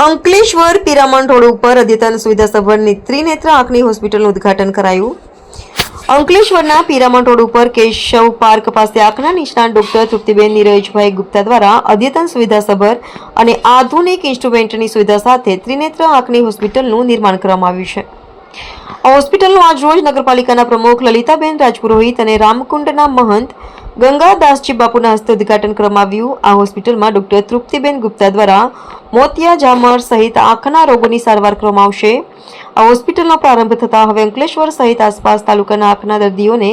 Ankleshwar Piraman road ઉપર અદ્યતન સુવિધા સભરની ત્રિનેત્ર આંખની હોસ્પિટલનું ઉદ્ઘાટન કરાયું. અંકલેશ્વરના પિરામણ રોડ ઉપર કેશવ પાર્ક પાસે આંખના નિષ્ણાત ડોક્ટર તૃપ્તિબેન નીરજભાઈ ગુપ્તા દ્વારા અદ્યતન સુવિધા સભર અને આધુનિક ઇન્સ્ટ્રુમેન્ટની સુવિધા સાથે ત્રિનેત્ર આંખની હોસ્પિટલનું નિર્માણ કરવામાં આવ્યું છે. હોસ્પિટલનું આજ રોજ નગરપાલિકાના પ્રમુખ લલિતાબેન રાજપુરોહિત અને રામકુંડના મહંત ગંગાદાસજી બાપુના હસ્તે ઉદ્ઘાટન કરવામાં આવ્યું. આ હોસ્પિટલમાં ડોક્ટર તૃપ્તિબેન ગુપ્તા દ્વારા મોતિયા જામર સહિત આંખના રોગોની સારવાર કરવામાં આવશે. આ હોસ્પિટલનો પ્રારંભ થતાં હવે અંકલેશ્વર સહિત આસપાસ તાલુકાના આંખના દર્દીઓને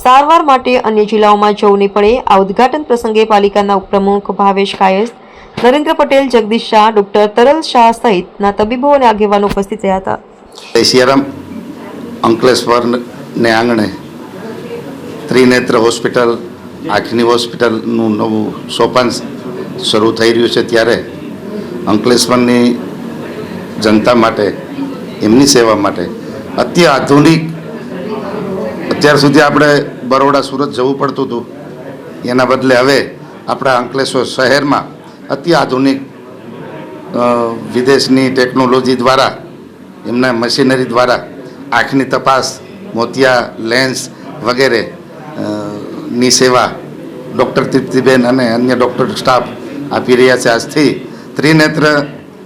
સારવાર માટે અન્ય જિલ્લાઓમાં જવું નહીં પડે. આ ઉદ્ઘાટન પ્રસંગે પાલિકાના ઉપપ્રમુખ ભાવેશ કાયસ્થ નરેન્દ્ર પટેલ, જગદીશ શાહ, ડોક્ટર તરલ શાહ સહિતના તબીબો અને આગેવાનો ઉપસ્થિત રહ્યા હતા. સિયારામ. અંકલેશ્વરને આંગણે ત્રિનેત્ર હોસ્પિટલ આંખની હોસ્પિટલનું નવું સોપાન શરૂ થઈ રહ્યું છે ત્યારે અંકલેશ્વરની જનતા માટે, એમની સેવા માટે અતિ આધુનિક. અત્યાર સુધી આપણે બરોડા, સુરત જવું પડતું હતું. એના બદલે હવે આપણા અંકલેશ્વર શહેરમાં અત્યાધુનિક વિદેશની ટેકનોલોજી દ્વારા, એમના મશીનરી દ્વારા આંખની તપાસ, મોતિયા, લેન્સ વગેરે ની સેવા ડૉક્ટર તૃપ્તિબેન અને અન્ય ડૉક્ટર સ્ટાફ આપી રહ્યા છે આજથી ત્રિનેત્ર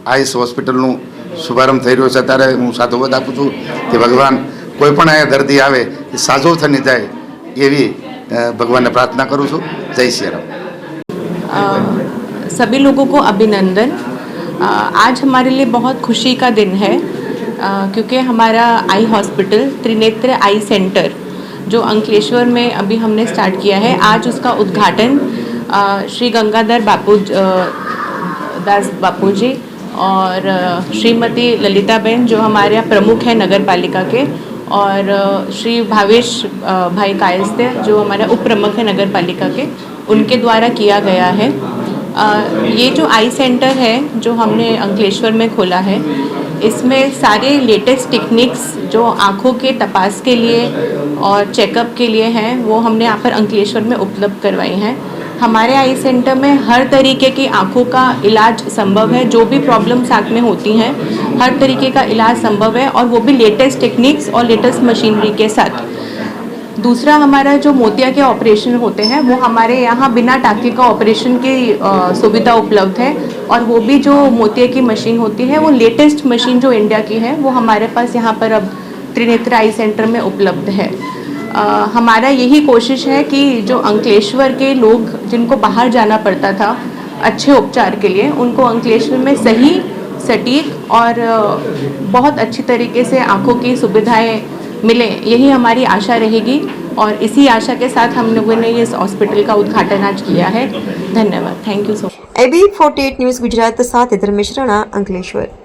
આઈસ હોસ્પિટલનું શુભારંભ થઈ રહ્યો છે ત્યારે હું સાધુવાદ આપું છું કે ભગવાન કોઈ પણ અહીંયા દર્દી આવે એ સાજો થઈને જાય એવી અ, ભગવાનને પ્રાર્થના કરું છું જય શ્રી રામ अ, सभी लोगों को अभिनंदन अ, आज हमारे लिए बहुत खुशी का दिन है अ, क्योंकि हमारा eye hospital Trinetra eye centre जो अंकलेश्वर में अभी हमने स्टार्ट किया है, आज उसका उद्घाटन श्री गंगाधर बापू दास बापू जी और श्रीमती ललिताबेन, जो हमारे यहाँ प्रमुख हैं नगर पालिका के, और श्री भावेश भाई कायस्ते जो हमारे उप प्रमुख हैं नगर पालिका के, उनके द्वारा किया गया है। ये जो आई सेंटर है, जो हमने अंकलेश्वर में खोला है, इसमें सारे लेटेस्ट टेक्निक्स जो आँखों के तपास के लिए और चेकअप के लिए हैं, वो हमने यहाँ पर अंकलेश्वर में उपलब्ध करवाई हैं। हमारे आई सेंटर में हर तरीके की आँखों का इलाज संभव है, जो भी प्रॉब्लम्स आँख में होती हैं, हर तरीके का इलाज संभव है और वो भी लेटेस्ट टेक्निक्स और लेटेस्ट मशीनरी के साथ। दूसरा हमारा जो मोतिया के ऑपरेशन होते हैं, वो हमारे यहाँ बिना टाके का ऑपरेशन की सुविधा उपलब्ध है और वो भी जो मोतिया की मशीन होती है, वो लेटेस्ट मशीन जो इंडिया की है, वो हमारे पास यहाँ पर अब त्रिनेत्र आई सेंटर में उपलब्ध है अ, हमारा यही कोशिश है कि जो अंकलेश्वर के लोग जिनको बाहर जाना पड़ता था अच्छे उपचार के लिए उनको अंकलेश्वर में सही सटीक और अ, बहुत अच्छी तरीके से आंखों की सुविधाएं मिले यही हमारी आशा रहेगी और इसी आशा के साथ हम लोगों ने इस हॉस्पिटल का उद्घाटन आज किया है धन्यवाद thank you so much AB forty news Gujarat સાથે ધર્મેશ રાણા અંકલેશ્વર